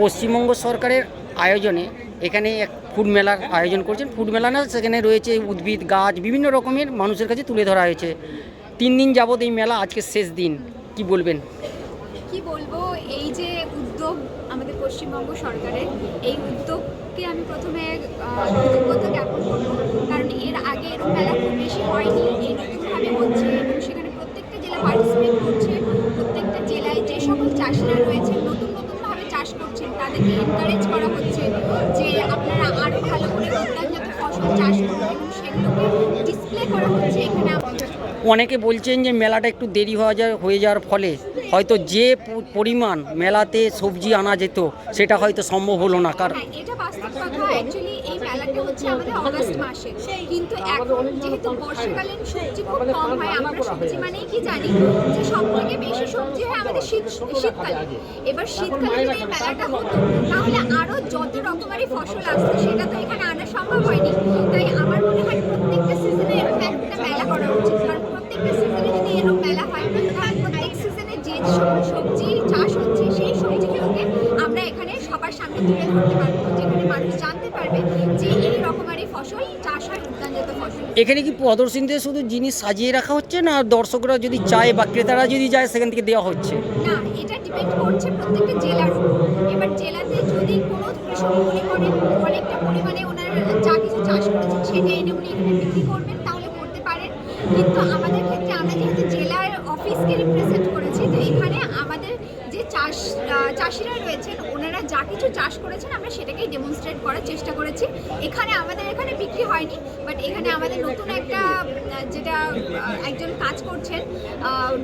পশ্চিমবঙ্গ সরকারের আয়োজনে এখানে এক ফুড মেলার আয়োজন করছেন। ফুড মেলা না, সেখানে রয়েছে উদ্ভিদ, গাছ, বিভিন্ন রকমের মানুষের কাছে তুলে ধরা হয়েছে। তিন দিন যাবত এই মেলা আজকে শেষ দিন। কি বলবেন? কি বলব, এই যে উদ্যোগ আমাদের পশ্চিমবঙ্গ সরকারের, এই উদ্যোগকে আমি প্রথমে কৃতজ্ঞতা জ্ঞাপন করব কারণ এর আগে এরকম মেলা খুব বেশি হয়নি, এই নতুনভাবে হচ্ছে, এবং সেখানে প্রত্যেকটা জেলা পার্টিসিপেট করছে। প্রত্যেকটা জেলায় যে সকল চাষিরা রয়েছে, নতুন চাষ করছেন তাদেরকে এনকারেজ করা হচ্ছে যে আপনারা আরও ভালো করে অন্যান্য ফসল চাষ করুন এবং সেগুলোকে ডিসপ্লে করা হচ্ছে এখানে অনেকে বলছেন যে মেলাটা একটু দেরি হওয়া যায় হয়ে যাওয়ার ফলে। হয়তো যে পরিমাণ মেলাতে সবজি আনা যেত সেটা হয়তো সম্ভব হলো না কারণ হ্যাঁ এটা বাস্তব কথা। অ্যাকচুয়ালি মেলাটা হচ্ছে আমাদের অগস্ট মাসে। কিন্তু এখন যেহেতু বর্ষাকালীন সবজি খুব কম হয় আমরা সবজি মানেই কি জানি? যে সব থেকে বেশি সবজি হয় আমাদের শীত শীতকালে। এবার শীতকালে যদি মেলাটা হতো তাহলে আরও যত রকমারি ফসল আসতো সেটা তো এখানে আনা সম্ভব হয়নি। তাই আমার মনে হয় প্রত্যেকটা সিজনে এরকম একটা মেলা করা উচিত। কারণ প্রত্যেকটা সিজনে যদি এরকম মেলা হয় তাহলে প্রত্যেক সিজনে যে সকল সবজি চাষ হচ্ছে সেই সবজিগুলোকে আমরা এখানে সবার সামনে তুলে ধরতে পারব যেখানে মানুষ জানতে পারবে যে এই রকমারি ফসল চাষ হয় উদ্যানজাত ফসল। এখানে কি প্রদর্শনীতে শুধু জিনিস সাজিয়ে রাখা হচ্ছে না দর্শকরা যদি চায় বা ক্রেতারা যদি যায় সেখান থেকে দেওয়া হচ্ছে? না এটা ডিপেন্ড করছে প্রত্যেকটা জেলার উপর। এবার জেলাতে যদি কোনো কৃষক মনে করেন অনেকটা পরিমাণে ওনার যা কিছু চাষ করেছেন সেটা এনে উনি এখানে বিক্রি করবেন তাহলে করতে পারেন। কিন্তু আমাদের ক্ষেত্রে আমরা যেহেতু জেলার অফিসকে রিপ্রেজেন্ট করেছি তো এখানে আমাদের চাষ চাষিরা রয়েছেন, ওনারা যা কিছু চাষ করেছেন আমরা সেটাকেই ডেমনস্ট্রেট করার চেষ্টা করেছি। এখানে আমাদের এখানে বিক্রি হয়নি বাট এখানে আমাদের নতুন একটা যেটা একজন কাজ করছেন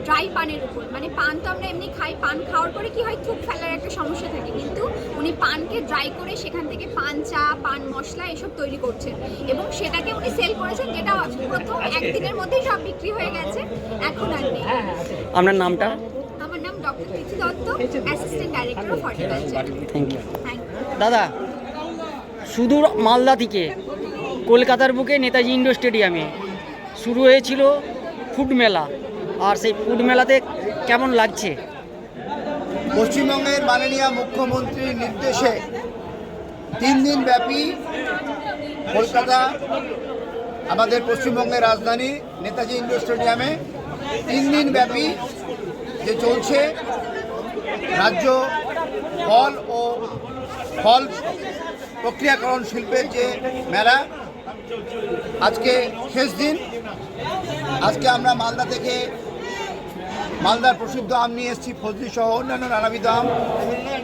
ড্রাই পানের উপর। মানে পান তো আমরা এমনি খাই, পান খাওয়ার পরে কি হয় থুক ফেলার একটা সমস্যা থাকে। কিন্তু উনি পানকে ড্রাই করে সেখান থেকে পান চা, পান মশলা এসব তৈরি করছেন। এবং সেটাকে উনি সেল করেছেন, যেটা প্রথম একদিনের মধ্যেই সব বিক্রি হয়ে গেছে। এখন আর নেই। আপনার নামটা? Doctor Preeti Dutta assistant director of horticulture thank you দাদা সুদূর মালদা থেকে কলকাতার বুকে নেতাজি ইন্ডোর স্টেডিয়ামে শুরু হয়েছিল ফুড মেলা। আর সেই ফুড মেলাতে কেমন লাগছে? পশ্চিমবঙ্গের মাননীয় মুখ্যমন্ত্রীর নির্দেশে তিন দিন ব্যাপী কলকাতা আমাদের পশ্চিমবঙ্গের রাজধানী নেতাজি ইন্ডোর স্টেডিয়ামে তিন দিন ব্যাপী যে চলছে, রাজ্য ফল ও ফল প্রক্রিয়াকরণ শিল্পের যে মেলা, আজকে শেষ দিন। আজকে আমরা মালদা থেকে মালদার প্রসিদ্ধ আম নিয়ে এসেছি, ফজলি সহ অন্যান্য নানাবিধ আম।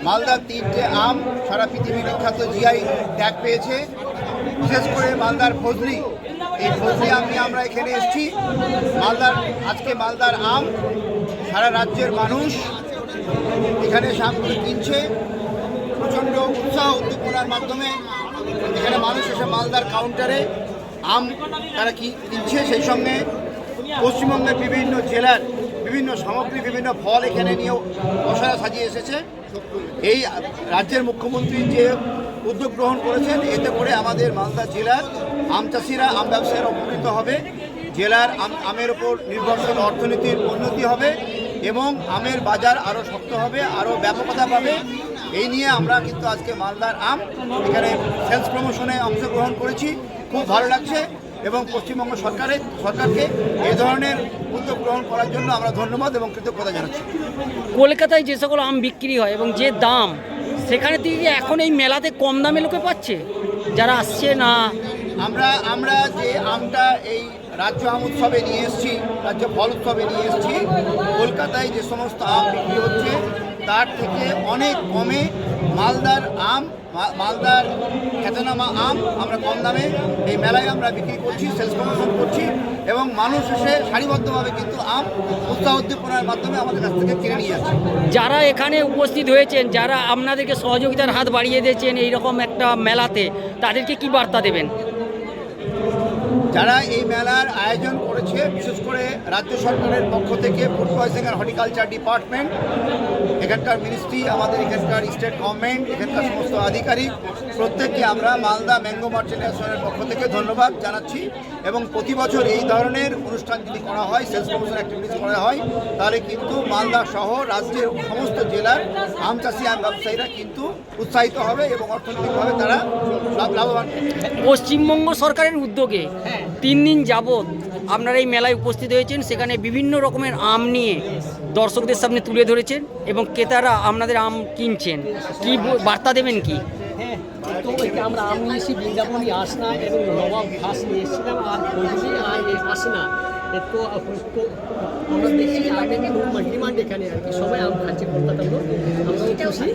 মালদার তিনটে আম, সারা পৃথিবী বিখ্যাত জিআই ট্যাগ পেয়েছে। বিশেষ করে মালদার ফজলি। এই ফজলি আম নিয়ে আমরা এখানে এসেছি। মালদার, আজকে মালদার আম সারা রাজ্যের মানুষ এখানে সামগ্রী কিনছে। প্রচণ্ড উৎসাহ উদ্দীপনার মাধ্যমে এখানে মানুষ এসে মালদার কাউন্টারে আম তারা কি কিনছে সেই সঙ্গে পশ্চিমবঙ্গের বিভিন্ন জেলার বিভিন্ন সামগ্রী, বিভিন্ন ফল এখানে নিয়েও মশলা সাজিয়ে এসেছে। এই রাজ্যের মুখ্যমন্ত্রী যে উদ্যোগ গ্রহণ করেছেন, এতে করে আমাদের মালদা জেলার আম চাষিরা, আম ব্যবসায়ীরা উপকৃত হবে। জেলার আম, আমের ওপর নির্ভরশীল অর্থনীতির উন্নতি হবে। এবং আমের বাজার আরও শক্ত হবে আরও ব্যাপকতা পাবে। এই নিয়ে আমরা কিন্তু আজকে মালদার আম এখানে সেলস প্রমোশনে অংশগ্রহণ করেছি। খুব ভালো লাগছে এবং পশ্চিমবঙ্গ সরকারের, সরকারকে এ ধরনের উদ্যোগ গ্রহণ করার জন্য আমরা ধন্যবাদ এবং কৃতজ্ঞতা জানাচ্ছি। কলকাতায় যে সকল আম বিক্রি হয় এবং যে দাম, সেখানে থেকে এখন এই মেলাতে কম দামে লোকে পাচ্ছে? যারা আসছে না আমরা আমরা যে আমটা এই রাজ্য আম উৎসবে নিয়ে এসেছি, রাজ্য ফল উৎসবে নিয়ে এসেছি, কলকাতায় যে সমস্ত আম বিক্রি হচ্ছে, তার থেকে অনেক কমে মালদার আম মালদার খ্যাতনামা আম আমরা কম দামে এই মেলায় আমরা বিক্রি করছি, সেলস প্রমোশন করছি এবং মানুষ এসে সারিবদ্ধভাবে কিন্তু আম উৎসাহ উদ্দীপনার মাধ্যমে আমাদের কাছ থেকে কিনে নিয়ে যাচ্ছে যারা এখানে উপস্থিত হয়েছেন, যারা আপনাদেরকে সহযোগিতার হাত বাড়িয়ে দিয়েছেন এইরকম একটা মেলাতে, তাদেরকে কি বার্তা দেবেন? যারা এই মেলার আয়োজন করেছে বিশেষ করে রাজ্য সরকারের পক্ষ থেকে food processing and horticulture department এখানকার মিনিস্ট্রি আমাদের এখানকার স্টেট গভর্নমেন্ট এখানকার সমস্ত আধিকারিক প্রত্যেককে আমরা মালদা ম্যাঙ্গো মার্চেন্ট অ্যাসোসিয়েশনের পক্ষ থেকে ধন্যবাদ জানাচ্ছি এবং প্রতি বছর এই ধরনের অনুষ্ঠান যদি করা হয় সেলস প্রমোশন অ্যাক্টিভিটিস করা হয় তাহলে কিন্তু মালদা সহ রাজ্যের সমস্ত জেলার আম চাষি আম ব্যবসায়ীরা কিন্তু উৎসাহিত হবে এবং অর্থনৈতিকভাবে তারা লাভ লাভবান পশ্চিমবঙ্গ সরকারের উদ্যোগে তিন দিন যাবৎ আপনারা এই মেলায় উপস্থিত হয়েছেন। সেখানে বিভিন্ন রকমের আম নিয়ে দর্শকদের সামনে তুলে ধরেছেন এবং ক্রেতারা আপনাদের আম কিনছেন। কি বার্তা দেবেন কি? এটা আমরা আম নিয়ে এসেছি আসনা এবং নবাব ঘাস নিয়ে এসেছিলাম, আর আসনা। তো আমরা খুব ডিমান্ড এখানে আর কি, সবাই আম খাচ্ছে কলকাতার লোক, আমরাও খুশি,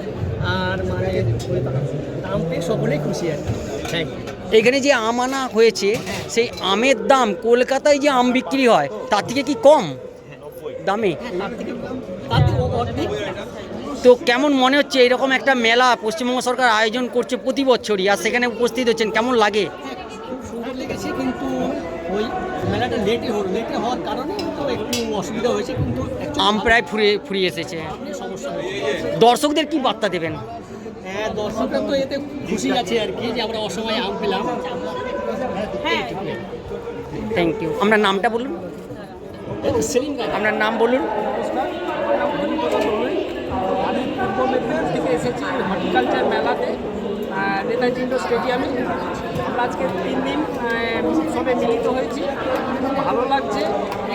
আর মানে সকলেই খুশি আর কি। থ্যাংক ইউ এখানে যে আম আনা হয়েছে সেই আমের দাম কলকাতায় যে আম বিক্রি হয় তার থেকে কি কম? দামে? তো কেমন মনে হচ্ছে এরকম একটা মেলা পশ্চিমবঙ্গ সরকার আয়োজন করছে প্রতি বছরই? আর সেখানে উপস্থিত হচ্ছেন কেমন লাগে? খুব সুন্দর লেগেছে কিন্তু ওই মেলাটা লেটে লেটে হওয়ার কারণে তো একটু অসুবিধা হয়েছে কিন্তু আম প্রায় ফুরিয়ে ফুরিয়ে এসেছে। দর্শকদের কি বার্তা দেবেন? হ্যাঁ দর্শকরা তো এতে খুশি আছে আর কি যে আমরা অসময়ে আম পেলাম। হ্যাঁ। থ্যাংক ইউ আপনার নামটা বলুন। আপনার নাম বলুন। আমি পূর্ব মেদিনীপুর থেকে এসেছি হর্টিকালচার মেলাতে নেতাজি ইন্ডোর স্টেডিয়ামে। আমরা আজকে তিন দিন সবে মিলিত হয়েছি। খুব ভালো লাগছে।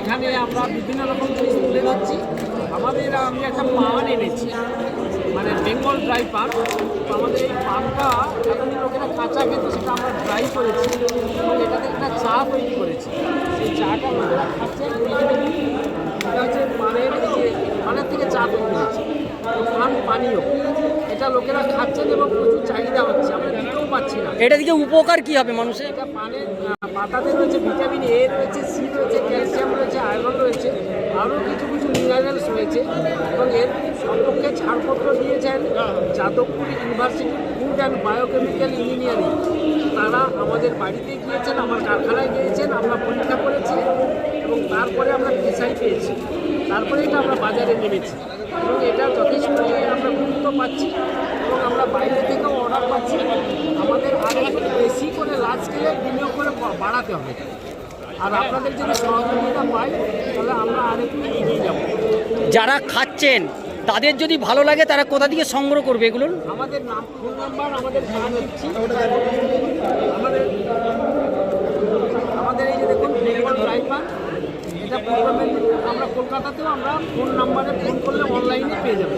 এখানে আমরা বিভিন্ন রকম জিনিস তুলে ধরছি। আমাদের আমি একটা পান এনেছি। মানে বেঙ্গল ড্রাই পান আমাদের এই পানটা এতদিন লোকেরা কাঁচা খেত সেটা আমরা ড্রাই করেছি এবং এটাতে একটা চা তৈরি করেছি। সেই চাটা লোকেরা খাচ্ছেন এটা হচ্ছে পানের যে পানের থেকে চা তৈরি হচ্ছে পান পানীয়। এটা লোকেরা খাচ্ছেন এবং প্রচুর চাহিদা হচ্ছে আমরা দিতেও পাচ্ছি না। এটা থেকে উপকার কি হবে মানুষের? এটা পানের পাতাতে রয়েছে ভিটামিন এ রয়েছে সি রয়েছে ক্যালসিয়াম রয়েছে আয়রন রয়েছে আরও কিছু কিছু মিনারেলস রয়েছে এবং এর সম্পর্কে ছাড়পত্র দিয়েছেন Jadavpur university food and biochemical engineering. তারা আমাদের বাড়িতে গিয়েছেন, আমার কারখানায় গিয়েছেন, আমরা পরীক্ষা করেছি এবং তারপরে আমরা পেশাই পেয়েছি। তারপরে এটা আমরা বাজারে নেমেছি। এবং এটা যথেষ্ট আমরা গুরুত্ব পাচ্ছি এবং আমরা বাইরে থেকেও অর্ডার পাচ্ছি। আমাদের আরেকটু বেশি করে লার্জ স্কেলে বিনিয়োগ করে বাড়াতে হবে। আর আপনাদের যদি সহযোগিতা পাই তাহলে আমরা আরেকটু এগিয়ে যাব। যারা খাচ্ছেন তাদের যদি ভালো লাগে তারা কোথা থেকে সংগ্রহ করবে এগুলো আমাদের নাম ফোন নাম্বার আমাদের আমাদের আমাদের এই যে দেখুন বেঙ্গল ড্রাইভার এটা পূর্ব আমরা কলকাতাতেও আমরা ফোন নাম্বারে ফোন করলে অনলাইনে পেয়ে যাব।